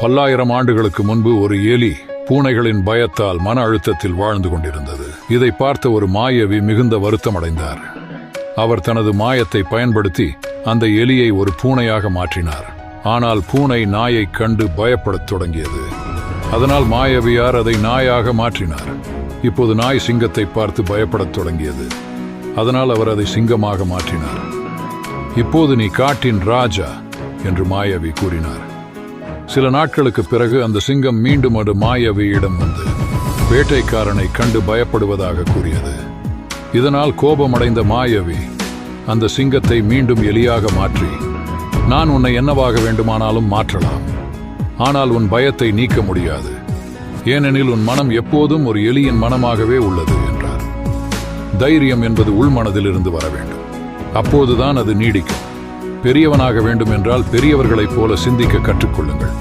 பல்லாயிரம் ஆண்டுகளுக்கு முன்பு ஒரு எலி பூனைகளின் பயத்தால் மன அழுத்தத்தில் வாழ்ந்து கொண்டிருந்தது. இதை பார்த்த ஒரு மாயவி மிகுந்த வருத்தமடைந்தார் அவர் தனது மாயத்தை பயன்படுத்தி அந்த எலியை ஒரு பூனையாக மாற்றினார். ஆனால் பூனை நாயைக் கண்டு பயப்படத் தொடங்கியது. அதனால் மாயவியார் அதை நாயாக மாற்றினார். இப்போது நாய் சிங்கத்தை பார்த்து பயப்படத் தொடங்கியது. அதனால் அவர் அதை சிங்கமாக மாற்றினார். இப்போது நீ காட்டின் ராஜா என்று மாயவி கூறினார். சில நாட்களுக்கு பிறகு அந்த சிங்கம் மீண்டும் ஒரு மாயவியிடம் வந்து வேட்டைக்காரனை கண்டு பயப்படுவதாக கூறியது. இதனால் கோபமடைந்த மாயவி அந்த சிங்கத்தை மீண்டும் எலியாக மாற்றி நான் உன்னை என்னவாக வேண்டுமானாலும் மாற்றலாம். ஆனால் உன் பயத்தை நீக்க முடியாது. ஏனெனில் உன் மனம் எப்போதும் ஒரு எலியின் மனமாகவே உள்ளது என்றார். தைரியம் என்பது உள்மனதிலிருந்து வர வேண்டும். அப்போதுதான் அது நீடிக்கும். பெரியவனாக வேண்டும் என்றால் பெரியவர்களைப் போல சிந்திக்க கற்றுக்கொள்ளுங்கள்.